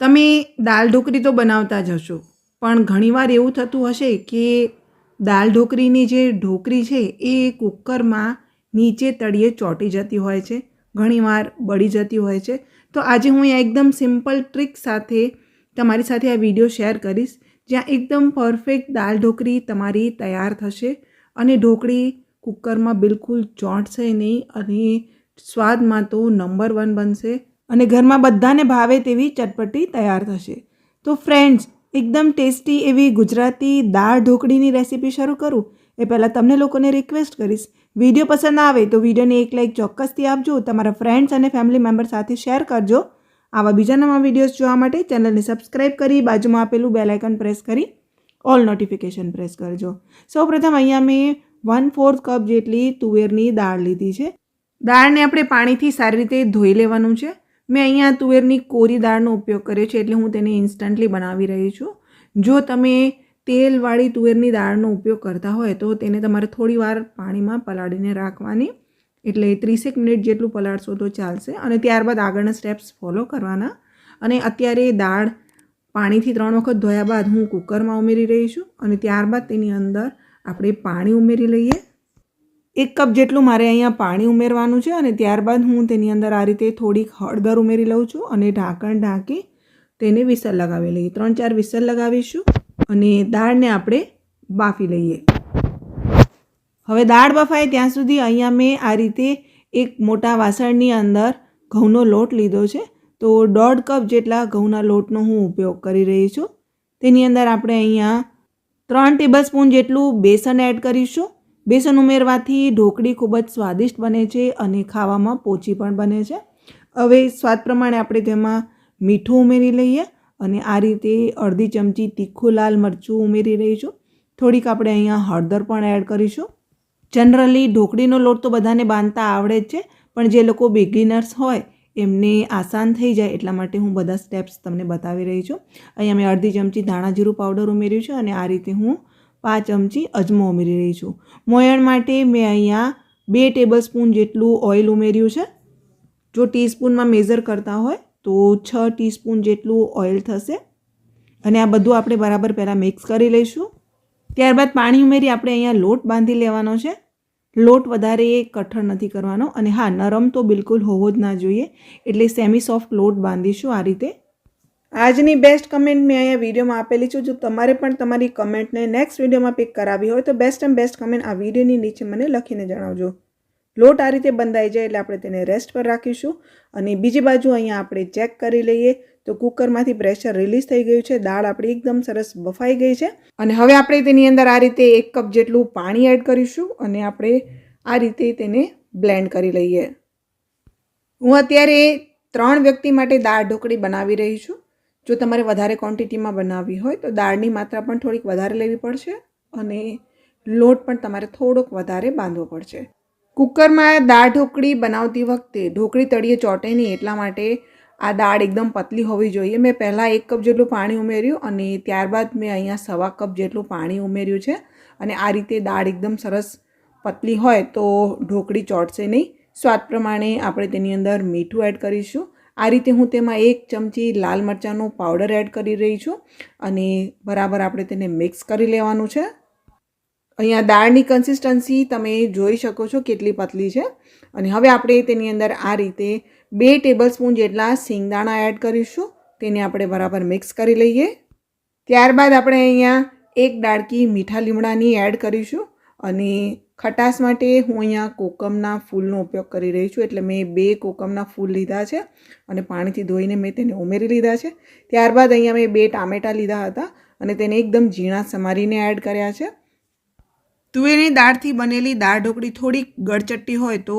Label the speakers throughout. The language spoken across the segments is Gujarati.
Speaker 1: તમે દાલ ઢોકળી તો બનાવતા જ હશો, પણ ઘણીવાર એવું થતું હશે કે દાલ ઢોકળીની જે ઢોકળી છે એ કુકરમાં નીચે તળિયે ચોંટી જતી હોય છે, ઘણીવાર બળી જતી હોય છે. તો આજે હું એકદમ સિમ્પલ ટ્રીક સાથે તમારી સાથે આ વીડિયો શેર કરીશ, જ્યાં એકદમ પરફેક્ટ દાલ ઢોકળી તમારી તૈયાર થશે અને ઢોકળી કુકરમાં બિલકુલ ચોંટશે નહીં અને સ્વાદમાં તો નંબર વન બનશે. અને ઘરમાં બધાને ભાવે તેવી ચટપટી તૈયાર થશે. તો ફ્રેન્ડ્સ એકદમ ટેસ્ટી એવી ગુજરાતી દાળ ઢોકળીની રેસીપી શરૂ કરું. એ પહેલાં તમને લોકોને રિક્વેસ્ટ કરીશ. વીડિયો પસંદ આવે તો વિડીયોને એક લાઈક ચોક્કસથી આપજો. તમારા ફ્રેન્ડ્સ અને ફેમિલી મેમ્બર સાથે શેર કરજો. આવા બીજા નવા વિડીયોઝ જોવા માટે ચેનલને સબસ્ક્રાઈબ કરી બાજુમાં આપેલું બેલ આઇકન પ્રેસ કરી ઓલ નોટિફિકેશન પ્રેસ કરજો. સૌપ્રથમ અહીંયા મેં વન ફોર્થ કપ જેટલી તુવેરની દાળ લીધી છે. દાળને આપણે પાણીથી સારી રીતે ધોઈ લેવાનું છે. મેં અહીંયા તુવેરની કોરી દાળનો ઉપયોગ કર્યો છે એટલે હું તેને ઇન્સ્ટન્ટલી બનાવી રહી છું. જો તમે તેલવાળી તુવેરની દાળનો ઉપયોગ કરતા હોય તો તેને તમારે થોડી વાર પાણીમાં પલાળીને રાખવાની. એટલે ત્રીસેક મિનિટ જેટલું પલાળશો તો ચાલશે અને ત્યારબાદ આગળના સ્ટેપ્સ ફોલો કરવાના. અને અત્યારે દાળ પાણીથી ત્રણ વખત ધોયા બાદ હું કુકરમાં ઉમેરી રહી છું અને ત્યારબાદ તેની અંદર આપણે પાણી ઉમેરી લઈએ. એક કપ જેટલું મારે અહીંયા પાણી ઉમેરવાનું છે અને ત્યારબાદ હું તેની અંદર આ રીતે થોડીક હળદર ઉમેરી લઉં છું અને ઢાંકણ ઢાંકી તેને વિસલ લગાવી લઈએ. ત્રણ ચાર વિસલ લગાવીશું અને દાળને આપણે બાફી લઈએ. હવે દાળ બફાય ત્યાં સુધી અહીંયા મેં આ રીતે એક મોટા વાસણની અંદર ઘઉંનો લોટ લીધો છે. તો દોઢ કપ જેટલા ઘઉંના લોટનો હું ઉપયોગ કરી રહી છું. તેની અંદર આપણે અહીંયા ત્રણ ટેબલ સ્પૂન જેટલું બેસન એડ કરીશું. બેસન ઉમેરવાથી ઢોકળી ખૂબ જ સ્વાદિષ્ટ બને છે અને ખાવામાં પોચી પણ બને છે. હવે સ્વાદ પ્રમાણે આપણે તેમાં મીઠું ઉમેરી લઈએ અને આ રીતે અડધી ચમચી તીખું લાલ મરચું ઉમેરી રહી છું થોડીક આપણે અહીંયા હળદર પણ એડ કરીશું. જનરલી ઢોકળીનો લોટ તો બધાને બાંધતા આવડે જ છે, પણ જે લોકો બિગિનર્સ હોય, એમને આસાન થઈ જાય એટલા માટે હું બધા સ્ટેપ્સ તમને બતાવી રહી છું. અહીંયા મેં અડધી ચમચી ધાણા જીરું પાવડર ઉમેર્યું છે અને આ રીતે હું પાંચ ચમચી અજમો ઉમેરી રહી છું. મોયણ માટે મેં અહીંયા બે ટેબલ સ્પૂન જેટલું ઓઇલ ઉમેર્યું છે. જો ટીસ્પૂનમાં મેઝર કરતા હોય તો છ ટીસ્પૂન જેટલું ઓઇલ થશે. અને આ બધું આપણે બરાબર પહેલાં મિક્સ કરી લઈશું. ત્યારબાદ પાણી ઉમેરી આપણે અહીંયા લોટ બાંધી લેવાનો છે. લોટ વધારે કઠણ નથી કરવાનો અને હા, નરમ તો બિલકુલ હોવો જ ના જોઈએ. એટલે સેમી સોફ્ટ લોટ બાંધીશું આ રીતે. આજની બેસ્ટ કમેન્ટ મેં અહીંયા વિડીયોમાં આપેલી છે. જો તમારે પણ તમારી કમેન્ટને નેક્સ્ટ વિડીયોમાં પિક કરાવી હોય તો બેસ્ટ એન્ડ બેસ્ટ કમેન્ટ આ વિડીયોની નીચે મને લખીને જણાવજો. લોટ આ રીતે બંધાઈ જાય એટલે આપણે તેને રેસ્ટ પર રાખીશું. અને બીજી બાજુ અહીંયા આપણે ચેક કરી લઈએ તો કુકરમાંથી પ્રેશર રિલીઝ થઈ ગયું છે. દાળ આપણી એકદમ સરસ બફાઈ ગઈ છે. અને હવે આપણે તેની અંદર આ રીતે એક કપ જેટલું પાણી એડ કરીશું અને આપણે આ રીતે તેને બ્લેન્ડ કરી લઈએ. હું અત્યારે ત્રણ વ્યક્તિ માટે દાળ ઢોકળી બનાવી રહી છું. જો તમારે વધારે ક્વોન્ટિટીમાં બનાવવી હોય તો દાળની માત્રા પણ થોડીક વધારે લેવી પડશે અને લોટ પણ તમારે થોડોક વધારે બાંધવો પડશે. કુકરમાં દાળ ઢોકળી બનાવતી વખતે ઢોકળી તળીએ ચોટે નહીં એટલા માટે આ દાળ એકદમ પતલી હોવી જોઈએ. મેં પહેલાં એક કપ જેટલું પાણી ઉમેર્યું અને ત્યારબાદ મેં અહીંયા સવા કપ જેટલું પાણી ઉમેર્યું છે અને આ રીતે દાળ એકદમ સરસ પતલી હોય તો ઢોકળી ચોટશે નહીં. સ્વાદ પ્રમાણે આપણે તેની અંદર મીઠું એડ કરીશું. આ રીતે હું તેમાં એક ચમચી લાલ મરચાંનો પાવડર એડ કરી રહી છું અને બરાબર આપણે તેને મિક્સ કરી લેવાનું છે. અહીંયા દાળની કન્સિસ્ટન્સી તમે જોઈ શકો છો કેટલી પતલી છે. અને હવે આપણે તેની અંદર આ રીતે બે ટેબલસ્પૂન જેટલા સિંગદાણા એડ કરીશું. તેને આપણે બરાબર મિક્સ કરી લઈએ. ત્યારબાદ આપણે અહીંયા એક ડાળકી મીઠા લીમડાની એડ કરીશું. અને ખટાશ માટે હું અહીંયા કોકમના ફૂલનો ઉપયોગ કરી રહી છું. એટલે મેં બે કોકમના ફૂલ લીધા છે અને પાણીથી ધોઈને મેં તેને ઉમેરી લીધા છે. ત્યારબાદ અહીંયા મેં બે ટામેટાં લીધા હતા અને તેને એકદમ ઝીણા સમારીને એડ કર્યા છે. તુવેરની દાળથી બનેલી દાળ ઢોકળી થોડીક ગળચટ્ટી હોય તો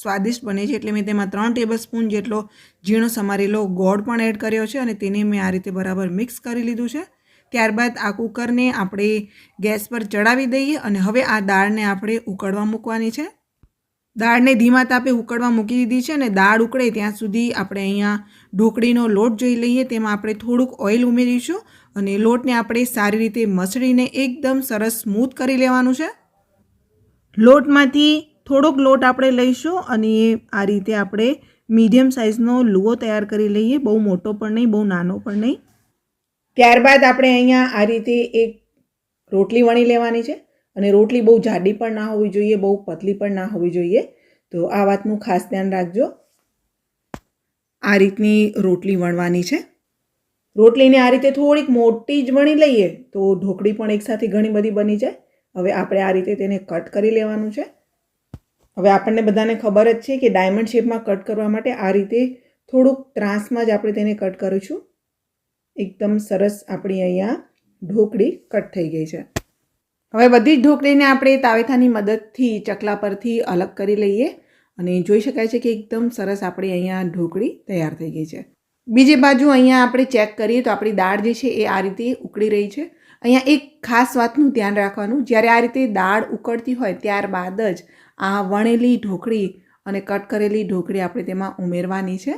Speaker 1: સ્વાદિષ્ટ બને છે. એટલે મેં તેમાં ત્રણ ટેબલ સ્પૂન જેટલો ઝીણો સમારેલો ગોળ પણ એડ કર્યો છે અને તેને મેં આ રીતે બરાબર મિક્સ કરી લીધું છે. ત્યારબાદ આ કુકરને આપણે ગેસ પર ચડાવી દઈએ અને હવે આ દાળને આપણે ઉકળવા મૂકવાની છે. દાળને ધીમા તાપે ઉકળવા મૂકી દીધી છે અને દાળ ઉકળે ત્યાં સુધી આપણે અહીંયા ઢોકળીનો લોટ જોઈ લઈએ. તેમાં આપણે થોડુંક ઓઇલ ઉમેરીશું અને લોટને આપણે સારી રીતે મસળીને એકદમ સરસ સ્મૂથ કરી લેવાનું છે. લોટમાંથી થોડોક લોટ આપણે લઈશું અને આ રીતે આપણે મીડિયમ સાઇઝનો લુઓ તૈયાર કરી લઈએ. બહુ મોટો પણ નહીં, બહુ નાનો પણ નહીં. ત્યારબાદ આપણે અહીંયા આ રીતે એક રોટલી વણી લેવાની છે અને રોટલી બહુ જાડી પણ ના હોવી જોઈએ, બહુ પતલી પણ ના હોવી જોઈએ. તો આ વાતનું ખાસ ધ્યાન રાખજો. આ રીતની રોટલી વણવાની છે. રોટલીને આ રીતે થોડીક મોટી જ વણી લઈએ તો ઢોકળી પણ એકસાથે ઘણી બધી બની જાય. હવે આપણે આ રીતે તેને કટ કરી લેવાનું છે. હવે આપણને બધાને ખબર જ છે કે ડાયમંડ શેપમાં કટ કરવા માટે આ રીતે થોડુંક ત્રાસમાં જ આપણે તેને કટ કરીશું. એકદમ સરસ આપણી અહીંયા ઢોકળી કટ થઈ ગઈ છે. હવે બધી જ ઢોકળીને આપણે તાવેથાની મદદથી ચકલા પરથી અલગ કરી લઈએ અને જોઈ શકાય છે કે એકદમ સરસ આપણી અહીંયા ઢોકળી તૈયાર થઈ ગઈ છે. બીજી બાજુ અહીંયા આપણે ચેક કરીએ તો આપણી દાળ જે છે એ આ રીતે ઉકળી રહી છે. અહીંયા એક ખાસ વાતનું ધ્યાન રાખવાનું, જ્યારે આ રીતે દાળ ઉકળતી હોય ત્યારબાદ જ આ વણેલી ઢોકળી અને કટ કરેલી ઢોકળી આપણે તેમાં ઉમેરવાની છે.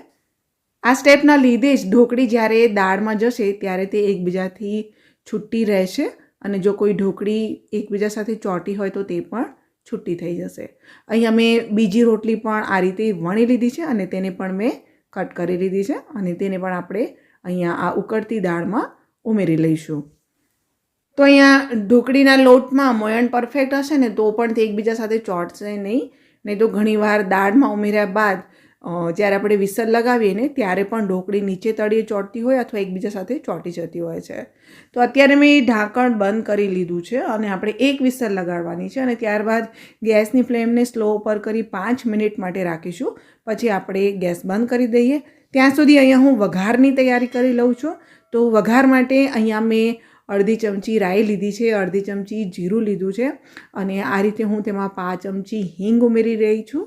Speaker 1: આ સ્ટેપના લીધે જ ઢોકળી જ્યારે દાળમાં જશે ત્યારે તે એકબીજાથી છૂટી રહેશે અને જો કોઈ ઢોકળી એકબીજા સાથે ચોંટી હોય તો તે પણ છૂટી થઈ જશે. અહીંયા મેં બીજી રોટલી પણ આ રીતે વણી લીધી છે અને તેને પણ મેં કટ કરી લીધી છે અને તેને પણ આપણે અહીંયા આ ઉકળતી દાળમાં ઉમેરી લઈશું. તો અહીંયા ઢોકળીના લોટમાં મોયણ પરફેક્ટ હશે ને તો પણ તે એકબીજા સાથે ચોંટશે નહીં. નહીં તો ઘણીવાર દાળમાં ઉમેર્યા બાદ જ્યારે આપણે વિસલ લગાવીએ ને, ત્યારે પણ ઢોકળી નીચે તળીએ ચોંટતી હોય અથવા એકબીજા સાથે ચોંટી જતી હોય છે. તો અત્યારે મેં ઢાંકણ બંધ કરી લીધું છે અને આપણે એક વિસલ લગાડવાની છે અને ત્યારબાદ ગેસની ફ્લેમને સ્લો ઉપર કરી પાંચ મિનિટ માટે રાખીશું. પછી આપણે ગેસ બંધ કરી દઈએ. ત્યાં સુધી અહીંયા હું વઘારની તૈયારી કરી લઉં છું. તો વઘાર માટે અહીંયા મેં અડધી ચમચી રાઈ લીધી છે, અડધી ચમચી જીરું લીધું છે અને આ રીતે હું તેમાં પાંચ ચમચી હિંગ ઉમેરી રહી છું.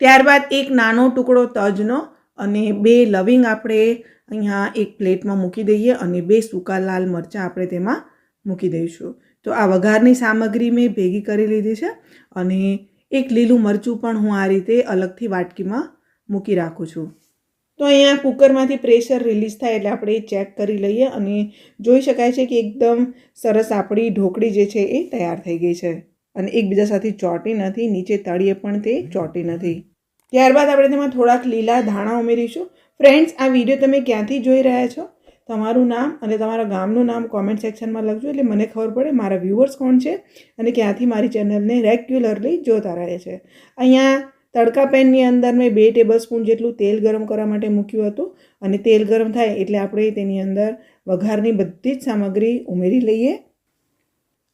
Speaker 1: ત્યારબાદ એક નાનો ટુકડો તજનો અને બે લવિંગ આપણે અહીંયા એક પ્લેટમાં મૂકી દઈએ અને બે સૂકા લાલ મરચાં આપણે તેમાં મૂકી દઈશું. તો આ વઘારની સામગ્રી મેં ભેગી કરી લીધી છે અને એક લીલું મરચું પણ હું આ રીતે અલગથી વાટકીમાં મૂકી રાખું છું. તો અહીંયા કુકરમાંથી પ્રેશર રિલીઝ થાય એટલે આપણે ચેક કરી લઈએ અને જોઈ શકાય છે કે એકદમ સરસ આપણી ઢોકળી જે છે એ તૈયાર થઈ ગઈ છે. અને એકબીજા સાથે ચોંટી નથી, નીચે તળીએ પણ તે ચોંટી નથી. ત્યારબાદ આપણે તેમાં થોડાક લીલા ધાણા ઉમેરીશું. ફ્રેન્ડ્સ, આ વીડિયો તમે ક્યાંથી જોઈ રહ્યા છો? તમારું નામ અને તમારા ગામનું નામ કોમેન્ટ સેક્શનમાં લખજો, એટલે મને ખબર પડે મારા વ્યૂવર્સ કોણ છે અને ક્યાંથી મારી ચેનલને રેગ્યુલરલી જોતા રહે છે. અહીંયા તડકા પેનની અંદર મેં બે ટેબલ સ્પૂન જેટલું તેલ ગરમ કરવા માટે મૂક્યું હતું અને તેલ ગરમ થાય એટલે આપણે તેની અંદર વઘારની બધી જ સામગ્રી ઉમેરી લઈએ.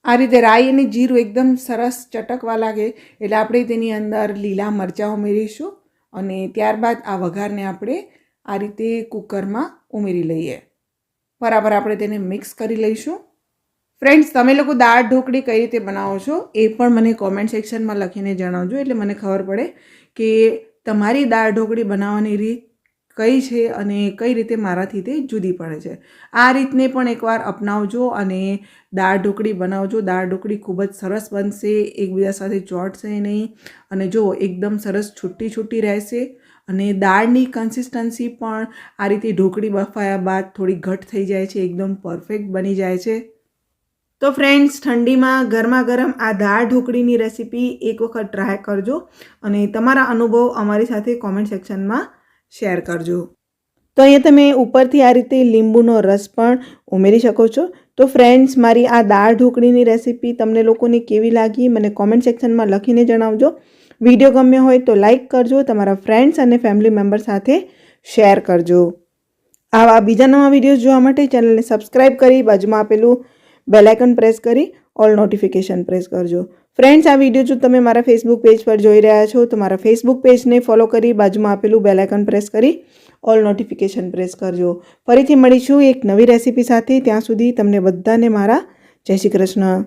Speaker 1: આ રીતે રાઈ અને જીરું એકદમ સરસ ચટકવા લાગે એટલે આપણે તેની અંદર લીલા મરચાં ઉમેરીશું અને ત્યારબાદ આ વઘારને આપણે આ રીતે કુકરમાં ઉમેરી લઈએ. બરાબર આપણે તેને મિક્સ કરી લઈશું. ફ્રેન્ડ્સ, તમે લોકો દાળ ઢોકળી કઈ રીતે બનાવો છો એ પણ મને કોમેન્ટ સેક્શનમાં લખીને જણાવજો એટલે મને ખબર પડે કે તમારી દાળ ઢોકળી બનાવવાની રીત કઈ છે અને કઈ રીતે મારાથી તે જુદી પડે છે. આ રીતને પણ એકવાર અપનાવજો અને દાળ ઢોકળી બનાવજો. દાળ ઢોકળી ખૂબ જ સરસ બનશે, એકબીજા સાથે ચોંટશે નહીં અને જો એકદમ સરસ છૂટી છૂટી રહેશે અને દાળની કન્સિસ્ટન્સી પણ આ રીતે ઢોકળી બફાયા બાદ થોડી ઘટ થઈ જાય છે, એકદમ પરફેક્ટ બની જાય છે. તો ફ્રેન્ડ્સ ઠંડીમાં ગરમા ગરમ આ દાળ ઢોકળીની રેસીપી એક વખત ટ્રાય કરજો અને તમારા અનુભવ અમારી સાથે કોમેન્ટ સેક્શનમાં શેર કરજો. તો અહીંયા તમે ઉપરથી આ રીતે લીંબુનો રસ પણ ઉમેરી શકો છો. તો ફ્રેન્ડ્સ મારી આ દાળ ઢોકળીની રેસીપી તમને લોકોને કેવી લાગી, મને કોમેન્ટ સેક્શનમાં લખીને જણાવજો. વીડિયો ગમ્યો હોય તો લાઈક કરજો, તમારા ફ્રેન્ડ્સ અને ફેમિલી મેમ્બર સાથે શેર કરજો. આવા બીજા નવા વિડીયોઝ જોવા માટે ચેનલને સબસ્ક્રાઈબ કરી, બાજુમાં આપેલું બેલાઇકન પ્રેસ કરી ઓલ નોટિફિકેશન પ્રેસ કરજો. ફ્રેન્ડ્સ આ વીડિયો જો તમે મારા ફેસબુક પેજ પર જોઈ રહ્યા છો, તો મારા ફેસબુક પેજને ફોલો કરી, બાજુમાં આપેલું બેલાઇકન પ્રેસ કરી ઓલ નોટિફિકેશન પ્રેસ કરજો. ફરીથી મળીશું એક નવી રેસીપી સાથે. ત્યાં સુધી તમને બધાને મારા જય શ્રી કૃષ્ણ.